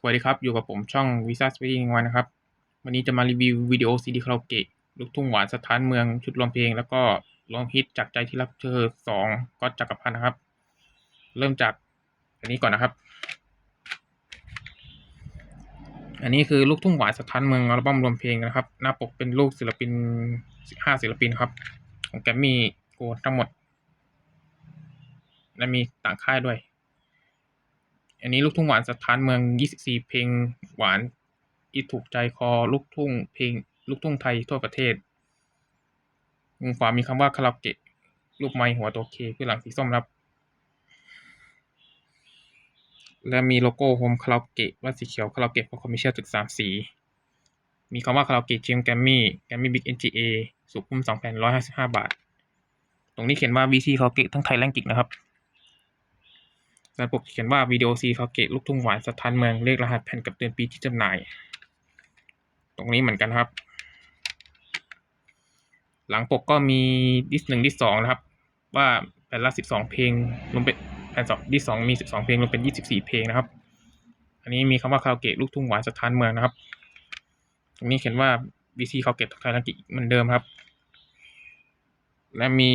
สวัสดีครับ อยู่กับผมช่อง Visa Speaking วันนะครับ วันนี้จะมารีวิววิดีโอซีดีคาราโอเกะลูกทุ่งหวานสถานเมืองชุดรวมเพลง แล้วก็ร้องฮิตจากใจที่รักเธอสองก็จักรพันธ์นะครับ เริ่มจากอันนี้ก่อนนะครับ อันนี้คือลูกทุ่งหวานสถานเมืองอัลบั้มรวมเพลงนะครับ หน้าปกเป็นรูปศิลปินห้าศิลปินครับ ของแกมมี่โกดทั้งหมด และมีต่างค่ายด้วย อันนี้ลูกทุ่งหวานสถานเมือง 24 เพลงหวานที่ถูกใจคอลูกทุ่งเพลงลูกทุ่งไทยทั่วประเทศมุมขวามีคำว่าคาราโอเกะรูปไม้หัวตัวเคคือหลังสีส้มครับ และมีโลโก้โฮมคาราโอเกะว่าสีเขียวคาราโอเกะเพราะคอมมิชชั่นตึกสามสี มีคำว่าคาราโอเกะจิมแกรมมี่แกรมมี่บิ๊กเอ็นจีเอสุขุมสองแผ่นร้อยห้าสิบห้าบาท ตรงนี้เขียนว่า VC คาราโอเกะทั้งไทยและอังกฤษนะครับ ด้านปกเขียนว่าวิดีโอซีคาเกตลูกทุ่งหวานสถานเมืองเลขรหัสแผ่นกับเดือนปีที่จำหน่าย ตรงนี้เหมือนกันครับ หลังปกก็มีดิสหนึ่งดิสสองนะครับ ว่าแผ่นละสิบสองเพลงรวมเป็นแผ่นสองดิสสองมีสิบสองเพลงรวมเป็นยี่สิบสี่เพลงนะครับ อันนี้มีคำว่าคาราโอเกะลูกทุ่งหวานสถานเมืองนะครับ ตรงนี้เขียนว่าวีซีคาราโอเกะไทยอังกฤษเหมือนเดิมครับ และมี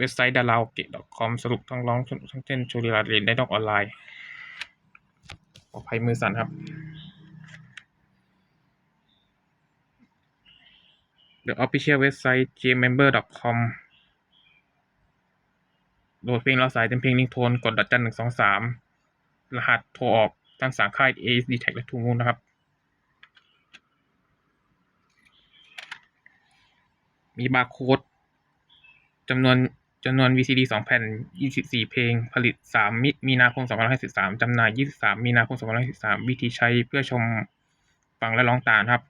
เว็บไซต์ดาราโอเกะ .com สรุปทั้งร้องทั้งเต้นโชว์ลีลาเรียนได้นอกออนไลน์ ขออภัยมือสั่นครับ The official website gmember.com โหลดเพลงเราสายเต็มเพลงลิงโทนกดดอกจันหนึ่งสองสามรหัสโทรออกทั้งสามค่าย ASD Tag และทูมูนนะครับ มีบาร์โค้ดจำนวน จำนวน VCD สองแผ่น 24 เพลง ผลิต 3มิมีนาคม 2553จำหน่าย 23 มีนาคม 2553วิธีใช้เพื่อชมฟังและร้องตามครับ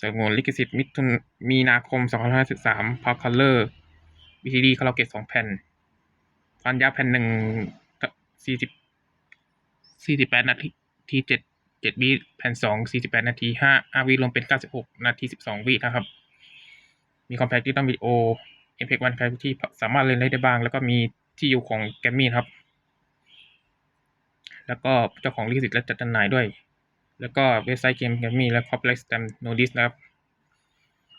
สงวนลิขสิทธิ์มิถุนมีนาคม 2553พาวคัลเลอร์ VCD คาราโอเกะ2แผ่นฟันยาวแผ่นหนึ่ง40 48 นาทีที7 7วิแผ่น 2 48 นาที5 5วิรวมเป็น 96 นาที 12 วินะครับ มีคอมแพคดิจิตอลวิดีโอ เอ็มเพกวันไฟที่สามารถเล่นได้บ้าง แล้วก็มีที่อยู่ของแกมมี่ครับ แล้วก็เจ้าของลิขสิทธิ์และจัดจำหน่ายด้วย แล้วก็เว็บไซต์เกมแกมมี่และคอปเลกสแตมโนดิสนะครับ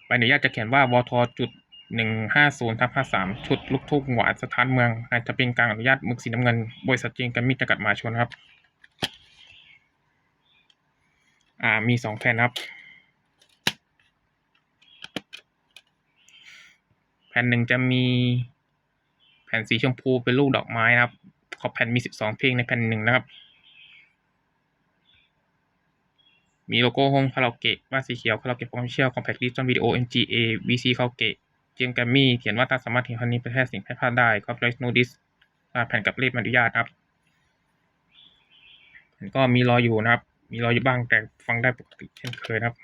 ใบอนุญาตจะเขียนว่าวทจุดหนึ่งห้าศูนย์ทับห้าสามชุดลูกทุ่งหวานสถานเมืองอาจจะเป็นการอนุญาตมึกสีน้ำเงินบริษัทเจมแกมมี่จำกัดมาชนครับ อ่ามีสองแผ่นครับ ผ่นหนึ่งจะมีแผ่นสีชมพูเป็นรูปดอกไม้นะครับ ขอบแผ่นมีสิบสองเพลงในแผ่นหนึ่งนะครับ มีโลโก้โฮมคาราโอเกะว่าสีเขียวคาราโอเกะคอมเมอร์เชียลคอมแพคดิจิตอลวิดีโอ MGA VC คาราโอเกะเจมแกรมมี่เขียนว่าตาสามารถเห็นคันนี้เป็นแค่สิ่งแพร่พลาดได้คอปไรส์โนดิสแผ่นกับเลขอนุญาตครับแผ่นก็มีรอยอยู่นะครับ มีรอยอยู่บ้างแต่ฟังได้ปกติเช่นเคยนะครับ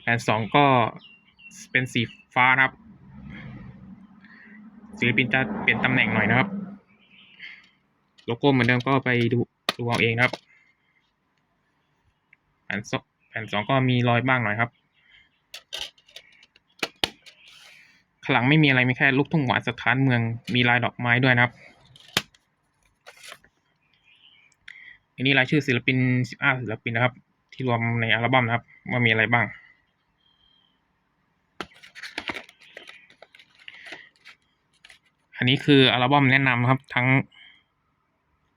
แผ่นสองก็ เป็นสีฟ้านะครับศิลปินจะเปลี่ยนตำแหน่งหน่อยนะครับ โลโก้เหมือนเดิมก็ไปดูดูเอาเองครับแผ่นสองแผ่นสองก็มีรอยบ้างหน่อยครับข้างหลังไม่มีอะไรมีแค่ลูกทุ่งหวานสถานเมืองมีลายดอกไม้ด้วยนะครับอันนี้รายชื่อศิลปินสิบห้าศิลปินนะครับ ที่รวมในอัลบั้มนะครับ ว่ามีอะไรบ้าง อันนี้คืออัลบั้มแนะนำครับ ทั้ง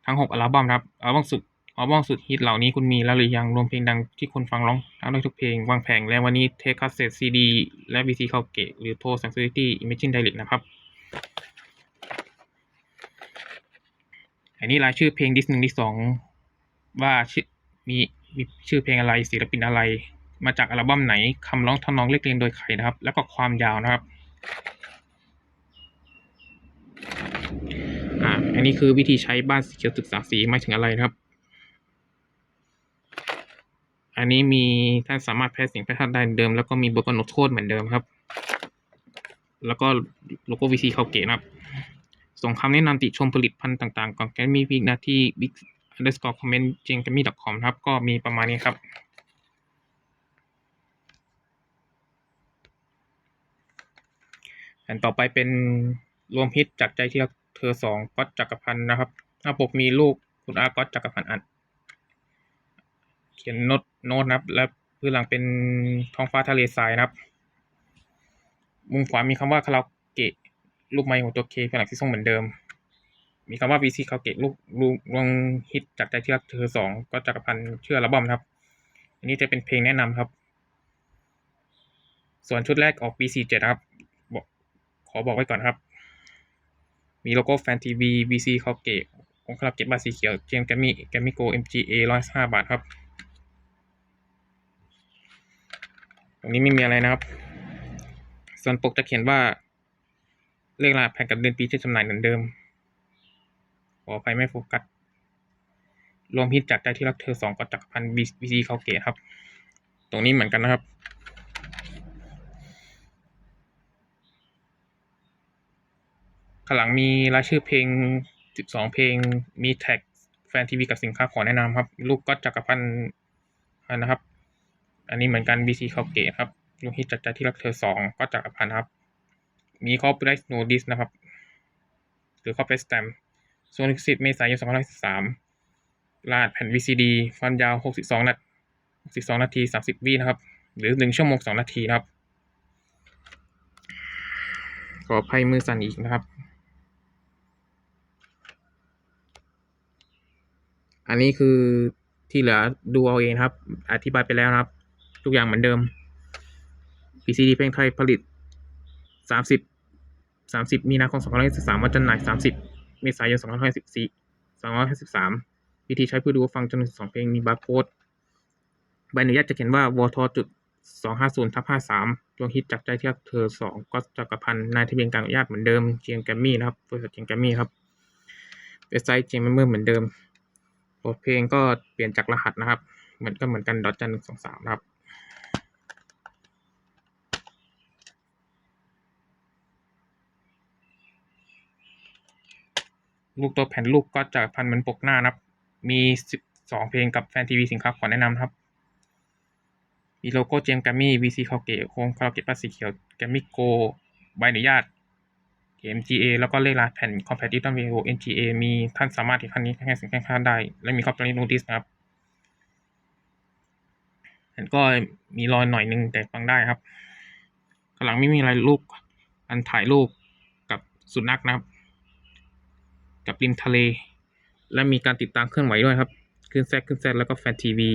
ทั้งหกอัลบั้มครับอัลบั้มสุดอัลบั้มสุดฮิตเหล่านี้คุณมีแล้วหรือยังรวมเพลงดังที่คนฟังร้องทั้งด้ทุกเพลงวางแผงแล้ววันนี้เทคคัสเซ็ตซีดีและวีซีคาเกะหรือโทรสังเซอร์ตี้อิมเมจินไดเรกนะครับ อันนี้รายชื่อเพลงดิสหนึ่งดิสสองว่าชื่อมีมีชื่อเพลงอะไรศิลปินอะไร มาจากอัลบั้มไหนคำร้องทำนองเรียกเรียงโดยใครนะครับ แล้วก็ความยาวนะครับ อ่า อั นี้คือวิธีใช้บ้านสีเขียวศึกษาสีหมายถึงอะไรครับ อันนี้มีท่านสามารถแพ้สียงแพ้ธาตุได้เดิม แล้วก็มีบทกำหนดโทษเหมือนเดิมครับ แล้วก็โลโก้วีซีเขาเก๋นะครับ ส่งคำแนะนำติชมผลิตภัณฑ์ต่างๆก่อนแกมีพิกนะที่ big underscore comment เจงกมี .com ครับก็มีประมาณนี้ครับแผ่นต่อไปเป็นรวมฮิตจากใจที่รัก เธอสองก็จักรพันธ์นะครับหน้าปกมีลูกคุณอาร์ก็จักรพันธ์อัดเขียนโน้ตโน้ตนะครับ และพื้นหลังเป็นท้องฟ้าทะเลทรายนะครับ มุมขวามีคำว่าคาราโอเกะรูปไม้ของตัวเคเป็นหลักที่ส่งเหมือนเดิม มีคำว่า VC คาราโอเกะลูกลูกวงฮิตจากใจที่รักเธอสองก็จักรพันธ์เชื่อระบอมครับ อันนี้จะเป็นเพลงแนะนำครับ ส่วนชุดแรกออก BC 7นะครับ ขอบอกไว้ก่อนครับ มีโลโก้แฟนทีวี BC คาราโอเกะองค์คาราโอเกะบบาทสีเขียวเจมแกมมี่แกมมี่โก MGA ร้อยห้าบาทครับ ตรงนี้ไม่มีอะไรนะครับ ส่วนปกจะเขียนว่า เลขรหัสแผ่นกับเดือนปีที่จำหน่ายเหมือนเดิม ขออภัยไม่โฟกัส รวมฮิตจากใจที่รักเธอสองก็จักรพันธ์บีซีเขาเกตครับ ตรงนี้เหมือนกันนะครับ ข้างหลังมีรายชื่อเพลง 12 เพลง มีแท็กแฟนทีวีกับสินค้าขอแนะนำครับ ลูกก็จักรพันธ์นะครับ อันนี้เหมือนกัน BC เขาเกตครับลูกฮิตจากใจที่รักเธอสองก็จักรพันธ์ครับ มีคอปไรส์โนดิสนะครับ หรือคอปไรส์แตมส่วนลิขสิทธิ์เมษายน2513รหัสแผ่น VCD ความยาว62นาที62นาที30วินะครับ หรือ1ชั่วโมง2นาทีนะครับขออภัยมือสั่นอีกนะครับ อันนี้คือที่เหลือดูเอาเองครับ อธิบายไปแล้วนะครับ ทุกอย่างเหมือนเดิม PCD เพลงไทยผลิต 30 30 มีนาคม2563วันจำหน่าย 30 เมษายน2554 253วิธีใช้เพื่อดูฟังจำนวน12เพลงมีบาร์โค้ดใบอนุญาตจะเขียนว่าวทจุด250ทับ53ดวงฮิตจากใจเที่รักเธอ 2 ก็จักรพันธ์นายทะเบียนการอนุญาตเหมือนเดิมเจียงแกมมี่นะครับบริษัทเจียงแกมมี่ครับเว็บไซต์เจียงเมมเบอร์เหมือนเดิม บทเพลงก็เปลี่ยนจากรหัสนะครับ เหมือนก็เหมือนกันดอทจันหนึ่งสองสามครับลูกตัวแผ่นลูกก็จะพันเหมือนปกหน้านะครับ มีสิบสองเพลงกับแฟนทีวีสินค้าขอแนะนำครับ มีโลโก้เจมแกมมี่วีซีคาเกะโค้งคาราเกะป้าสีเขียวแกมมี่โก ใบอนุญาต MGA แล้วก็เลขรหัสแผ่น Compatible Video NGA มีท่านสามารถที่คันนี้แค่สิ่งแค่ค่าได้ และมีครอบตอนนี้โนติสนะครับเห็นก็มีรอยหน่อยนึงแต่ฟังได้ครับข้างหลังไม่มีอะไรลูกอันถ่ายรูปกับสุนัขนะครับ กับริมทะเล และมีการติดตามเคลื่อนไหวด้วยครับขึ้นแซกขึ้นแซกแล้วก็แฟนทีวี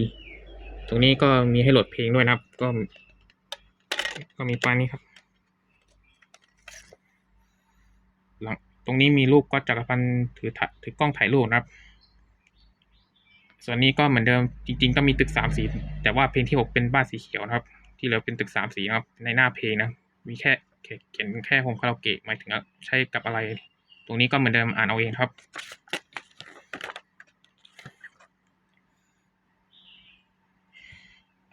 ตรงนี้ก็มีให้โหลดเพลงด้วยนะครับ ก็ ก็มีป้ายนี้ครับ หลังตรงนี้มีรูปก็จักรพันธ์ถือถือกล้องถ่ายรูปนะครับ ส่วนนี้ก็เหมือนเดิมจริง ๆ ก็มีตึกสามสีแต่ว่าเพลงที่หกเป็นบ้านสีเขียวนะครับ ที่เหลือเป็นตึกสามสีครับในหน้าเพลงนะมีแค่เขียนแค่โฮมคาราโอเกะหมายถึงใช้กับอะไร ตรงนี้ก็เหมือนเดิมอ่านเอาเองครับ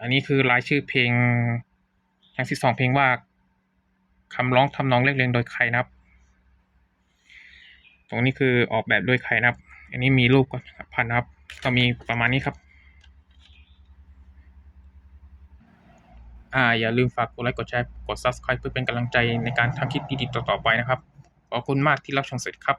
อันนี้คือรายชื่อเพลงทั้งสิบสองเพลงว่าคำร้องทำนองเรียกเรียงโดยใครนะครับ ตรงนี้คือออกแบบด้วยใครนะครับ อันนี้มีรูปก่อนพันนะครับ ก็มีประมาณนี้ครับ อ่าอย่าลืมฝากกดไลค์กดแชร์กด subscribe เพื่อเป็นกำลังใจในการทำคลิปดีๆต่อๆไปนะครับ ขอบคุณมากที่รับชมเสร็จครับ